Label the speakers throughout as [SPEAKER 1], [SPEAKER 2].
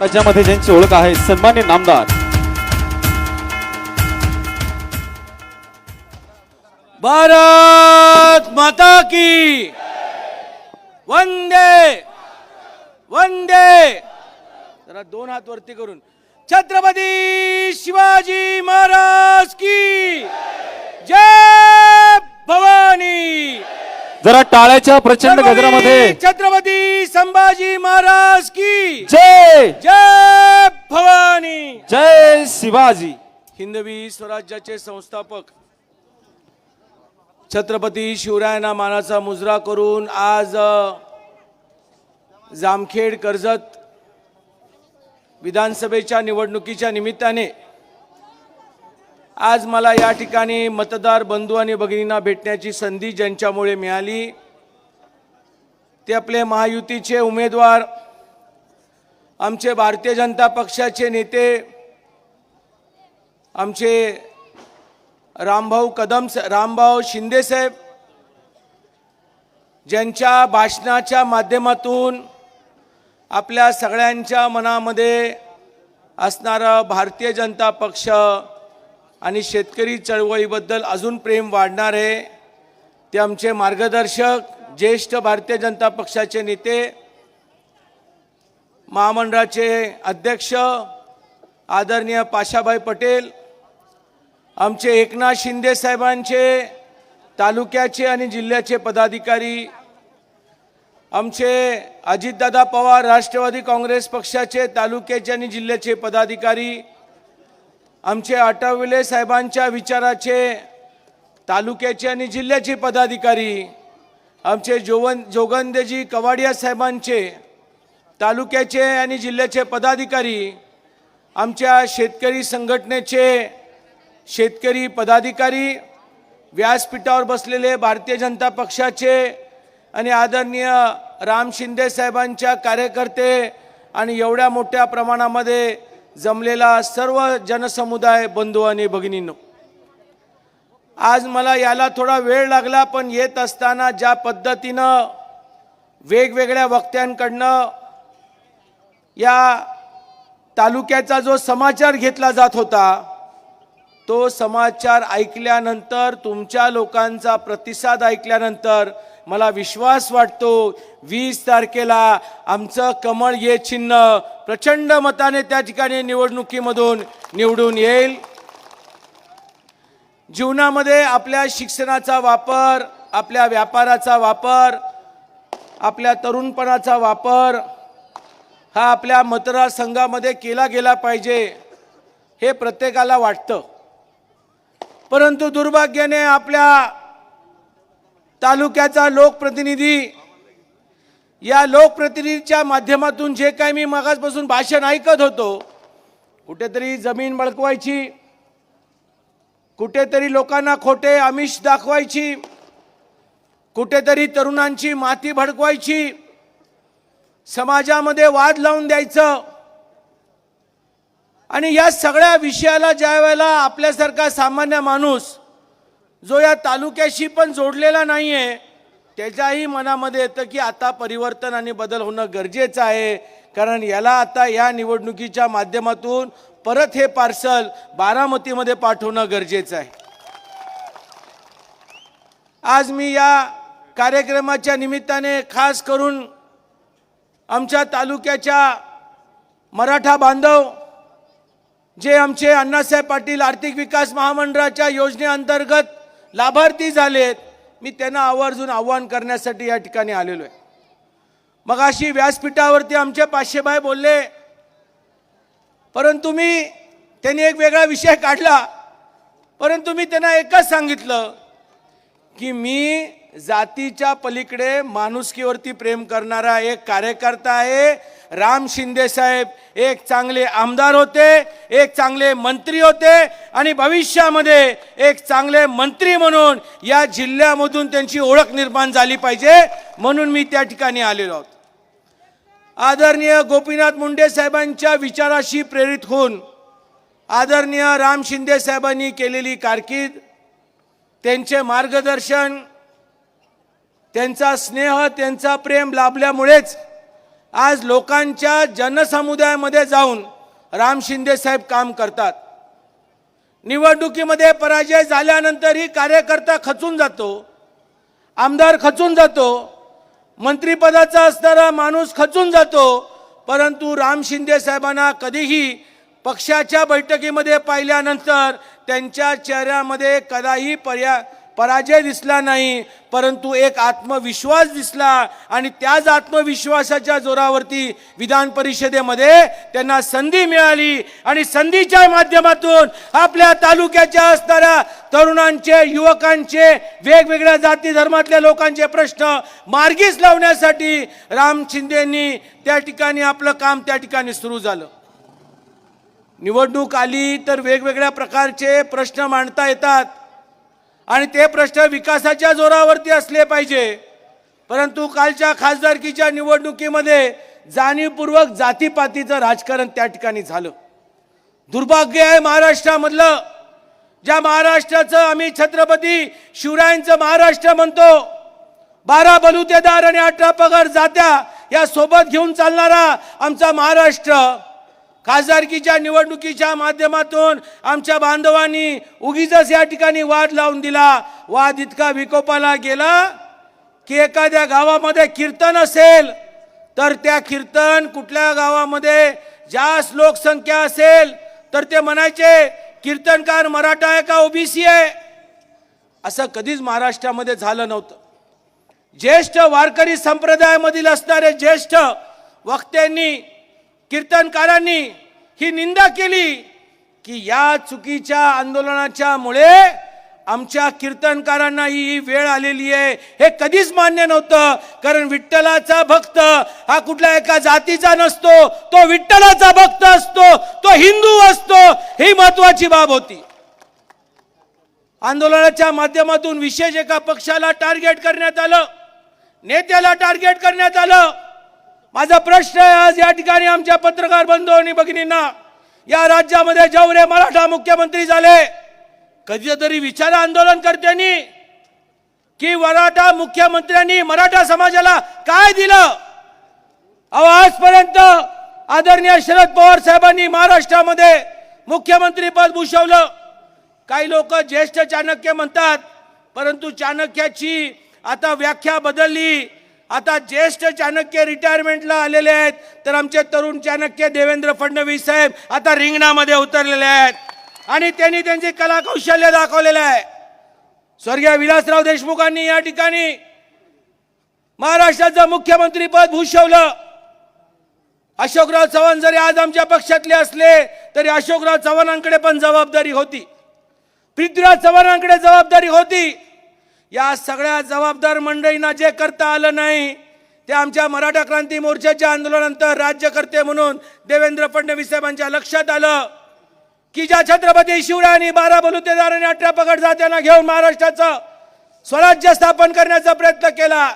[SPEAKER 1] राज्यामध्ये ज्यांची ओळख आहे सन्मान्य नामदार.
[SPEAKER 2] भारत माता की वंदे वंदे. जरा दोन हात वरती करून. छत्रपती शिवाजी महाराज की जय भवानी.
[SPEAKER 1] जरा टाळ्याच्या प्रचंड गजरामध्ये.
[SPEAKER 2] छत्रपती संभाजी महाराज की
[SPEAKER 1] जय!
[SPEAKER 2] जय भवानी!
[SPEAKER 1] जय शिवाजी!
[SPEAKER 2] हिंदवी स्वराज्याचे संस्थापक छत्रपती शिवरायांना मानाचा मुजरा करून आज जामखेड कर्जत विधानसभेच्या निवडणुकीच्या निमित्ताने आज मला या ठिकाणी मतदार बंधू आणि भगिनींना भेटण्याची संधी ज्यांच्यामुळे मिळाली ते आपले महायुतीचे उमेदवार आमचे भारतीय जनता पक्षाचे नेते आमचे रामभाऊ कदम रामभाऊ शिंदेसाहेब ज्यांच्या भाषणाच्या माध्यमातून आपल्या सगळ्यांच्या मनामध्ये असणारं भारतीय जनता पक्ष आणि शेतकरी चळवळीबद्दल अजून प्रेम वाढणार आहे. ते आमचे मार्गदर्शक ज्येष्ठ भारतीय जनता पक्षाचे नेते महामंडळाचे अध्यक्ष आदरणीय पाशाभाई पटेल आमचे एकनाथ शिंदे साहेबांचे तालुक्याचे आणि जिल्ह्याचे पदाधिकारी आमचे अजितदादा पवार राष्ट्रवादी काँग्रेस पक्षाचे तालुक्याचे आणि जिल्ह्याचे पदाधिकारी आमचे आटविले साहेबांच्या विचाराचे तालुक्याचे आणि जिल्ह्याचे पदाधिकारी आमचे जोवन जोगंदेजी कवाडिया साहेबांचे तालुक्याचे आणि जिल्ह्याचे पदाधिकारी आमच्या शेतकरी संघटनेचे शेतकरी पदाधिकारी व्यासपीठावर बसलेले भारतीय जनता पक्षाचे आणि आदरणीय राम शिंदे साहेबांच्या कार्यकर्ते आणि एवढ्या मोठ्या प्रमाणामध्ये जमलेला सर्व जनसमुदाय बंधू आणि भगिनींनो. आज मला याला थोडा वेळ लागला पण येत असताना ज्या पद्धतीनं वेगवेगळ्या वक्त्यांकडनं या तालुक्याचा जो समाचार घेतला जात होता तो समाचार ऐकल्यानंतर तुमच्या लोकांचा प्रतिसाद ऐकल्यानंतर मला विश्वास वाटतो वीस तारखेला आमचं कमळ ये चिन्ह प्रचंड मताने त्या ठिकाणी निवडणुकीमधून निवडून येईल. जीवनामध्ये आपल्या शिक्षणाचा वापर आपल्या व्यापाराचा वापर आपल्या तरुणपणाचा वापर हा आपल्या मतदारसंघामध्ये केला गेला पाहिजे हे प्रत्येकाला वाटतं. परंतु दुर्भाग्याने आपल्या तालुक्याचा लोकप्रतिनिधी. या लोकप्रतिनिधीच्या माध्यमातून जे काही मी मागासपासून भाषण ऐकत होतो कुठेतरी जमीन बळकवायची कुठेतरी लोकांना खोटे आमिष दाखवायची कुठेतरी तरुणांची माती भडकवायची समाजामध्ये वाद लावून द्यायचं. आणि या सगळ्या विषयाला ज्या वेळेला आपल्यासारखा सामान्य माणूस जो या तालुक्याशी पण जोडलेला नाही आहे त्याच्याही मनामध्ये येतं की आता परिवर्तन आणि बदल होणं गरजेचं आहे. कारण याला आता या निवडणुकीच्या माध्यमातून परत हे पार्सल बारामतीमध्ये पाठवणं गरजेचं आहे. आज मी या कार्यक्रमाच्या निमित्ताने खास करून आमच्या तालुक्याच्या मराठा बांधव जे आमचे अण्णासाहेब पाटील आर्थिक विकास महामंडळाच्या योजनेअंतर्गत लाभार्थी झालेत. मी त्यांना आवर्जून आव्हान करण्यासाठी या ठिकाणी आलेलो आहे. मग अशी व्यासपीठावरती आमचे पाचशेबाई बोलले. परंतु मी त्यांनी एक वेगळा विषय काढला. परंतु मी त्यांना एकच सांगितलं की मी जातीच्या पलीकडे माणुसकीवरती प्रेम करणारा एक कार्यकर्ता आहे. राम शिंदे साहेब एक चांगले आमदार होते एक चांगले मंत्री होते आणि भविष्यामध्ये एक चांगले मंत्री म्हणून या जिल्ह्यामधून त्यांची ओळख निर्माण झाली पाहिजे. म्हणून मी त्या ठिकाणी आलेलो आहोत. आदरणीय गोपीनाथ मुंडे साहेबांच्या विचाराशी प्रेरित होऊन आदरणीय राम शिंदे साहेबांनी केलेली कारकीर्द त्यांचे मार्गदर्शन त्यांचा स्नेह त्यांचा प्रेम लाभल्यामुळेच आज लोकांच्या जनसमुदायामध्ये जाऊन राम शिंदे साहेब काम करतात. निवडणुकीमध्ये पराजय झाल्यानंतरही कार्यकर्ता खचून जातो आमदार खचून जातो मंत्रिपदाचा असणारा माणूस खचून जातो परंतु राम शिंदे साहेबांना कधीही पक्षाच्या बैठकीमध्ये पाहिल्यानंतर त्यांच्या चेहऱ्यामध्ये कदाही पर्या पराजय दिसला नाही परंतु एक आत्मविश्वास दिसला आणि त्याच आत्मविश्वासाच्या जोरावरती विधान परिषदेमध्ये त्यांना संधी मिळाली आणि संधीच्या माध्यमातून आपल्या तालुक्याच्या असणाऱ्या तरुणांचे युवकांचे वेगवेगळ्या जाती धर्मातल्या लोकांचे प्रश्न मार्गीस लावण्यासाठी राम शिंदेंनी त्या ठिकाणी आपलं काम त्या ठिकाणी सुरू झालं. निवडणूक आली तर वेगवेगळ्या प्रकारचे प्रश्न मांडता येतात. आणि ते प्रश्न विकासाच्या जोरावरती असले पाहिजे. परंतु कालच्या खासदारकीच्या निवडणुकीमध्ये जाणीवपूर्वक जातीपातीचं राजकारण त्या ठिकाणी झालं. दुर्भाग्य आहे महाराष्ट्रामधलं ज्या महाराष्ट्राचं आम्ही छत्रपती शिवरायांचं महाराष्ट्र म्हणतो बारा बलुतेदार आणि अठरा पगार जात्या या सोबत घेऊन चालणारा आमचा महाराष्ट्र खासदारकीच्या निवडणुकीच्या माध्यमातून आमच्या बांधवांनी उगीच या ठिकाणी वाद लावून दिला. वाद इतका विकोपाला गेला की एखाद्या गावामध्ये कीर्तन असेल तर त्या कीर्तन कुठल्या गावामध्ये जास्त लोकसंख्या असेल तर ते म्हणायचे कीर्तनकार मराठा आहे का ओबीसी आहे? असं कधीच महाराष्ट्रामध्ये झालं नव्हतं. ज्येष्ठ वारकरी संप्रदायामधील असणारे ज्येष्ठ वक्त्यांनी कीर्तनकारांनी ही निंदा केली की या चुकीच्या आंदोलनाच्या मुळे आमच्या कीर्तनकारांना ही वेळ आलेली आहे. हे कधीच मान्य नव्हतं कारण विठ्ठलाचा भक्त हा कुठल्या एका जातीचा नसतो. तो विठ्ठलाचा भक्त असतो तो हिंदू असतो ही महत्वाची बाब होती. आंदोलनाच्या माध्यमातून विशेष एका पक्षाला टार्गेट करण्यात आलं नेत्याला टार्गेट करण्यात आलं. माझा प्रश्न आहे आज या ठिकाणी आमच्या पत्रकार बंधू आणि भगिनींना या राज्यामध्ये जेवढे मराठा मुख्यमंत्री झाले कधीतरी विचार आंदोलन करत्यांनी की मराठा मुख्यमंत्र्यांनी मराठा समाजाला काय दिलं? अहो आजपर्यंत आदरणीय शरद पवार साहेबांनी महाराष्ट्रामध्ये मुख्यमंत्री पद भूषवलं. काही लोक ज्येष्ठ चाणक्य म्हणतात परंतु चाणक्याची आता व्याख्या बदलली. आता ज्येष्ठ चाणक्य रिटायरमेंटला आलेले आहेत तर आमचे तरुण चाणक्य देवेंद्र फडणवीस साहेब आता रिंगणामध्ये उतरलेले आहेत. आणि त्यांनी त्यांचे कलाकौशल्य दाखवलेलं आहे. स्वर्गीय विलासराव देशमुखांनी या ठिकाणी महाराष्ट्राचं मुख्यमंत्री पद भूषवलं. अशोकराव चव्हाण जरी आज आमच्या पक्षातले असले तरी अशोकराव चव्हाणांकडे पण जबाबदारी होती. पृथ्वीराज चव्हाणांकडे जबाबदारी होती. या सगळ्या जबाबदार मंडळींना जे करता आलं नाही ते आमच्या मराठा क्रांती मोर्चाच्या आंदोलनानंतर राज्यकर्ते म्हणून देवेंद्र फडणवीस साहेबांच्या लक्षात आलं की ज्या छत्रपती शिवरायांनी बारा बलुतेदार आणि अठरा पगड जात्यांना घेऊन महाराष्ट्राचं स्वराज्य स्थापन करण्याचा प्रयत्न केला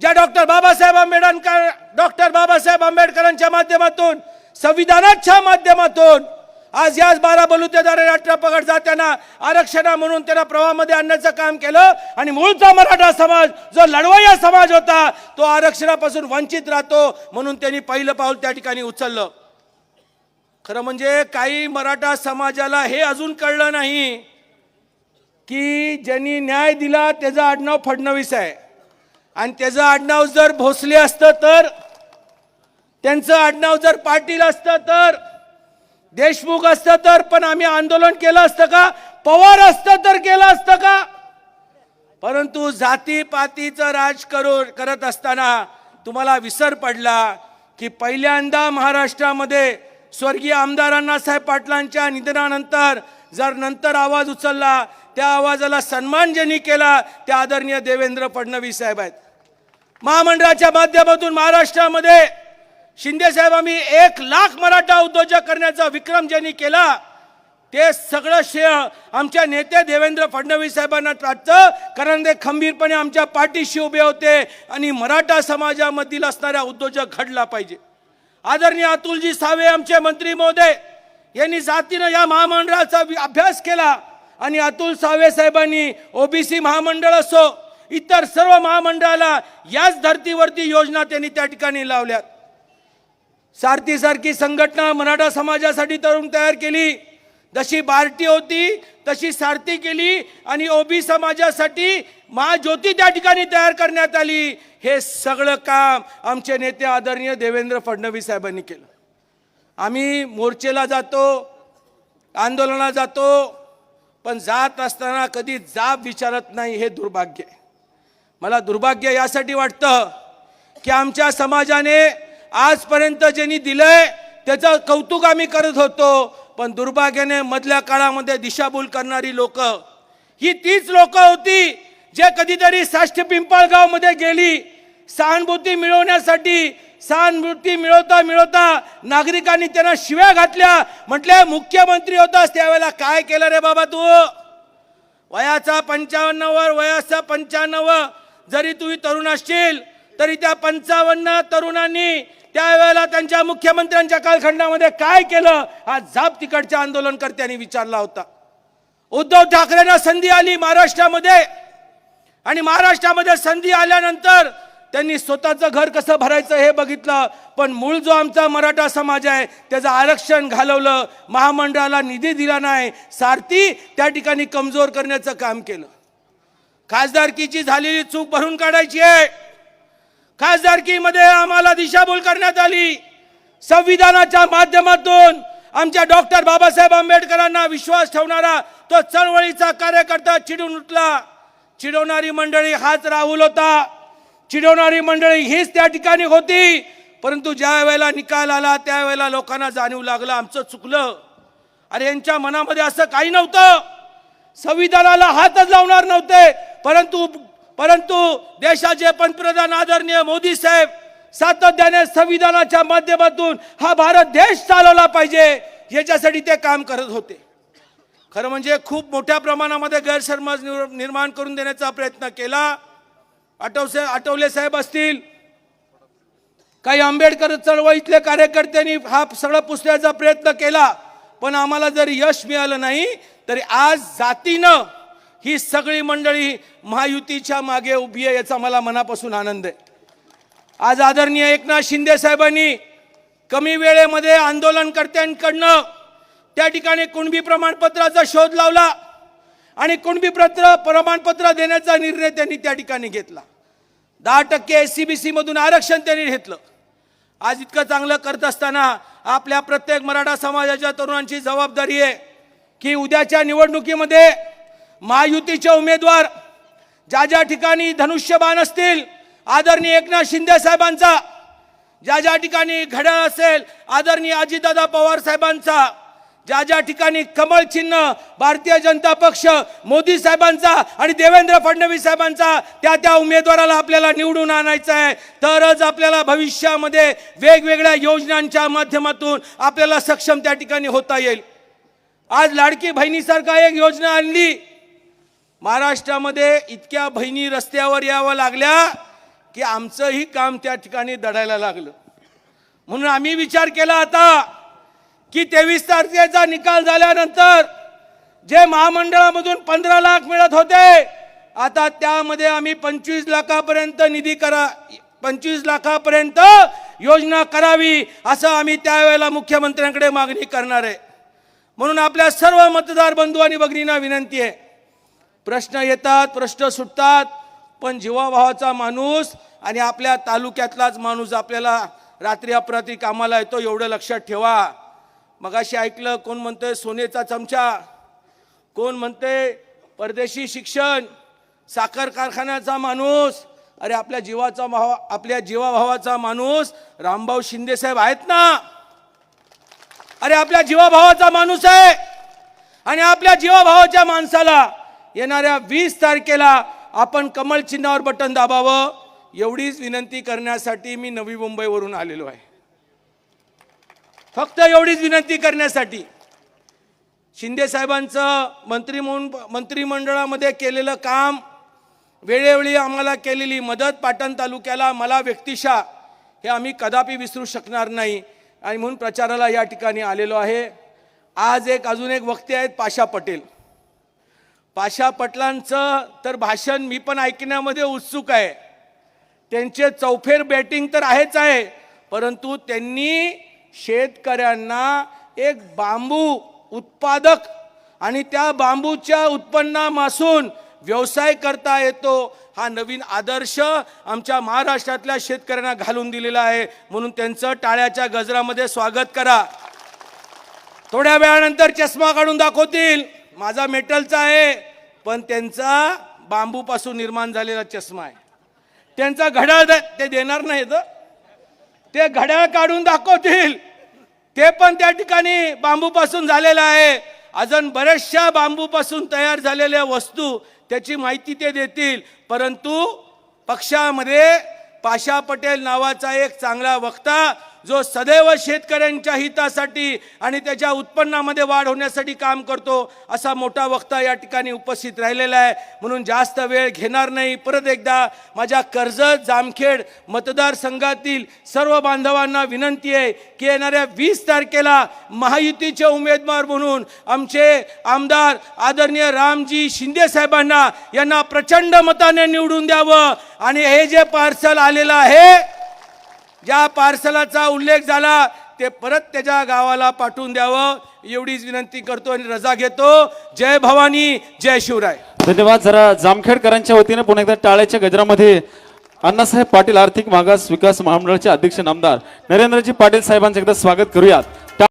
[SPEAKER 2] ज्या डॉक्टर बाबासाहेब आंबेडकर डॉक्टर बाबासाहेब आंबेडकरांच्या माध्यमातून संविधानाच्या माध्यमातून आज याच बारा बलुतेदारे आणि अठरा पगड जात्यांना आरक्षणा म्हणून त्यांना प्रवाहामध्ये आणण्याचं काम केलं आणि मूळचा मराठा समाज जो लढवय्या समाज होता तो आरक्षणापासून वंचित राहतो म्हणून त्यांनी पहिलं पाऊल त्या ठिकाणी उचललं. खरं म्हणजे काही मराठा समाजाला हे अजून कळलं नाही की ज्यांनी न्याय दिला त्याचं आडनाव फडणवीस आहे. आणि त्याचं आडनाव जर भोसले असतं तर त्यांचं आडनाव जर पाटील असतं तर देशमुख असतं तर पण आम्ही आंदोलन केलं असतं का? पवार असतं तर केलं असतं का? परंतु जातीपातीचं राज करू करत असताना तुम्हाला विसर पडला की पहिल्यांदा महाराष्ट्रामध्ये स्वर्गीय आमदारांना साहेब पाटलांच्या निधनानंतर जर नंतर आवाज उचलला त्या आवाजाला सन्मान ज्यांनी केला त्या आदरणीय देवेंद्र फडणवीस साहेब आहेत. महामंडळाच्या माध्यमातून महाराष्ट्रामध्ये शिंदे साहेब आम्ही एक लाख मराठा उद्योजक करण्याचा विक्रम ज्यांनी केला ते सगळं श्रेय आमच्या नेते देवेंद्र फडणवीस साहेबांना वाटतं कारण ते खंबीरपणे आमच्या पाठीशी उभे होते आणि मराठा समाजामधील असणाऱ्या उद्योजक घडला पाहिजे. आदरणीय अतुलजी सावे आमचे मंत्री महोदय यांनी जातीनं या महामंडळाचा अभ्यास केला आणि अतुल सावे साहेबांनी ओबीसी महामंडळ असो इतर सर्व महामंडळाला याच धर्तीवरती योजना त्यांनी त्या ठिकाणी लावल्यात. सारथी सारखी संघटना मराठा समाजासाठी तरुण तयार केली. जशी बार्टी होती तशी सारथी केली आणि ओबी समाजासाठी महाज्योती त्या ठिकाणी तयार करण्यात आली. हे सगळं काम आमचे नेते आदरणीय देवेंद्र फडणवीस साहेबांनी केलं. आम्ही मोर्चेला जातो आंदोलनाला जातो पण जात असताना कधी जाब विचारत नाही हे दुर्भाग्य आहे. मला दुर्भाग्य यासाठी वाटतं की आमच्या समाजाने आजपर्यंत ज्यांनी दिलंय त्याचं कौतुक आम्ही करत होतो. पण दुर्भाग्याने मधल्या काळामध्ये दिशाभूल करणारी लोक ही तीच लोक होती जे कधीतरी साष्ट पिंपळगावमध्ये गेली. सहानुभूती मिळवण्यासाठी सहानुभूती मिळवता मिळवता नागरिकांनी त्यांना शिव्या घातल्या. म्हटले मुख्यमंत्री होतास त्यावेळेला काय केलं रे बाबा तू? वयाचा पंचावन्नव वयाचा पंच्याण्णव. जरी तुम्ही तरुण असशील तरी त्या पंचावन्न तरुणांनी त्यावेळेला त्यांच्या मुख्यमंत्र्यांच्या कालखंडामध्ये काय केलं? हा जाप तिकडच्या आंदोलनकर्त्यांनी विचारला होता. उद्धव ठाकरेंना संधी आली महाराष्ट्रामध्ये. आणि महाराष्ट्रामध्ये संधी आल्यानंतर त्यांनी स्वतःचं घर कसं भरायचं हे बघितलं. पण मूळ जो आमचा मराठा समाज आहे त्याचं आरक्षण घालवलं. महामंडळाला निधी दिला नाही. सारथी त्या ठिकाणी कमजोर करण्याचं काम केलं. खासदारकीची झालेली चूक भरून काढायची आहे. खासदारकीमध्ये आम्हाला दिशाभूल करण्यात आली. संविधानाच्या माध्यमातून आमच्या डॉक्टर बाबासाहेब आंबेडकरांना विश्वास ठेवणारा तो चळवळीचा कार्यकर्ता चिडून उठला. चिडवणारी मंडळी हाच राहुल होता. चिडवणारी मंडळी हीच त्या ठिकाणी होती. परंतु ज्या वेळेला निकाल आला त्यावेळेला लोकांना जाणीव लागलं आमचं चुकलं. अरे यांच्या मनामध्ये असं काही नव्हतं. संविधानाला हातच लावणार नव्हते. परंतु परंतु देशाचे पंतप्रधान आदरणीय मोदी साहेब सातत्याने संविधानाच्या माध्यमातून हा भारत देश चालवला पाहिजे याच्यासाठी ते काम करत होते. खरं म्हणजे खूप मोठ्या प्रमाणामध्ये गैरसमज निर्माण करून देण्याचा प्रयत्न केला. आठवसे आठवले साहेब असतील. काही आंबेडकर चळवळीतले कार्यकर्त्यांनी हा सगळं पुसण्याचा प्रयत्न केला पण आम्हाला जर यश मिळालं नाही तरी आज जातीनं ही सगळी मंडळी महायुतीच्या मागे उभी आहे याचा मला मनापासून आनंद आहे. आज आदरणीय एकनाथ शिंदे साहेबांनी कमी वेळेमध्ये आंदोलनकर्त्यांकडनं त्या ठिकाणी कुणबी प्रमाणपत्राचा शोध लावला आणि कुणबी पत्र प्रमाणपत्र देण्याचा निर्णय त्यांनी त्या ठिकाणी घेतला. दहा टक्के एस सी बी सीमधून आरक्षण त्यांनी घेतलं. आज इतकं चांगलं करत असताना आपल्या प्रत्येक मराठा समाजाच्या तरुणांची जबाबदारी आहे की उद्याच्या निवडणुकीमध्ये महायुतीचे उमेदवार ज्या ज्या ठिकाणी धनुष्यबाण असतील आदरणीय एकनाथ शिंदे साहेबांचा ज्या ज्या ठिकाणी घड्याळ असेल आदरणीय अजितदादा पवार साहेबांचा ज्या ज्या ठिकाणी कमळ चिन्ह भारतीय जनता पक्ष मोदी साहेबांचा आणि देवेंद्र फडणवीस साहेबांचा त्या त्या उमेदवाराला आपल्याला निवडून आणायचं आहे. तरच आपल्याला भविष्यामध्ये वेगवेगळ्या योजनांच्या माध्यमातून आपल्याला सक्षम त्या ठिकाणी होता येईल. आज लाडकी बहिणीसारखा एक योजना आणली महाराष्ट्रामध्ये इतक्या बहिणी रस्त्यावर यावं लागल्या की आमचंही काम त्या ठिकाणी दडायला लागलं. म्हणून आम्ही विचार केला आता की तेवीस तारखेचा निकाल झाल्यानंतर जे महामंडळामधून पंधरा लाख मिळत होते आता त्यामध्ये आम्ही पंचवीस लाखापर्यंत निधी करा पंचवीस लाखापर्यंत योजना करावी असं आम्ही त्यावेळेला मुख्यमंत्र्यांकडे मागणी करणार आहे. म्हणून आपल्या सर्व मतदार बंधू आणि भगिनींना विनंती आहे प्रश्न येतात प्रश्न सुटतात पण जीवाभावाचा माणूस आणि आपल्या तालुक्यातलाच माणूस आपल्याला रात्री अपरात्री कामाला येतो एवढं लक्षात ठेवा. मगाशी ऐकलं कोण म्हणतंय सोनेचा चमचा? कोण म्हणते परदेशी शिक्षण? साखर कारखान्याचा माणूस? अरे आपल्या जीवाचा भाव आपल्या जीवाभावाचा माणूस रामभाऊ शिंदे साहेब आहेत ना? अरे आपल्या जीवाभावाचा माणूस आहे. आणि आपल्या जीवाभावाच्या माणसाला येणाऱ्या वीस तारखेला आपण कमल चिन्हावर बटन दाबावं. एवढीच विनंती करण्यासाठी मी नवी मुंबईवरून आलेलो आहे. फक्त एवढीच विनंती करण्यासाठी शिंदे साहेबांचं मंत्री म्हणून मंत्रिमंडळामध्ये केलेलं काम वेळोवेळी आम्हाला केलेली मदत पाटण तालुक्याला मला व्यक्तिशा हे आम्ही कदापि विसरू शकणार नाही आणि म्हणून प्रचाराला या ठिकाणी आलेलो आहे. आज एक अजून एक वक्ते आहेत पाशा पटेल. पाशा पटलांचं तर भाषण मी पण ऐकण्यामध्ये उत्सुक आहे. त्यांचे चौफेर बॅटिंग तर आहेच आहे परंतु त्यांनी शेतकऱ्यांना एक बांबू उत्पादक आणि त्या बांबूच्या उत्पन्नापासून व्यवसाय करता येतो हा नवीन आदर्श आमच्या महाराष्ट्रातल्या शेतकऱ्यांना घालून दिलेला आहे. म्हणून त्यांचं टाळ्याच्या गजरामध्ये स्वागत करा. थोड्या वेळानंतर चष्मा काढून दाखवतील. माझा मेटलचा आहे पण त्यांचा बांबूपासून निर्माण झालेला चष्मा आहे. त्यांचा घड्याळ ते देणार नाही हं. ते घड्याळ काढून दाखवतील. ते पण त्या ठिकाणी बांबूपासून झालेलं आहे. अजून बऱ्याचशा बांबूपासून तयार झालेल्या वस्तू त्याची माहिती ते देतील. परंतु पक्षामध्ये पाशा पटेल नावाचा एक चांगला वक्ता जो सदैव शेतकऱ्यांच्या हितासाठी आणि त्याच्या उत्पन्नामध्ये वाढ होण्यासाठी काम करतो असा मोठा वक्ता या ठिकाणी उपस्थित राहिलेला आहे. म्हणून जास्त वेळ घेणार नाही. परत एकदा माझ्या कर्जत जामखेड मतदारसंघातील सर्व बांधवांना विनंती आहे की येणाऱ्या वीस तारखेला महायुतीचे उमेदवार म्हणून आमचे आमदार आदरणीय रामजी शिंदे साहेबांना यांना प्रचंड मताने निवडून द्यावं. आणि हे जे पार्सल आलेलं आहे ज्या पार्सलाचा उल्लेख झाला ते परत त्याच्या गावाला पाठवून द्यावं एवढीच विनंती करतो आणि रजा घेतो. जय भवानी जय शिवराय.
[SPEAKER 1] धन्यवाद. जरा जामखेडकरांच्या वतीने पुन्हा एकदा टाळ्याच्या गजरामध्ये अण्णासाहेब पाटील आर्थिक मागास विकास महामंडळाचे अध्यक्ष नामदार नरेंद्रजी पाटील साहेबांचं एकदा स्वागत करूयात.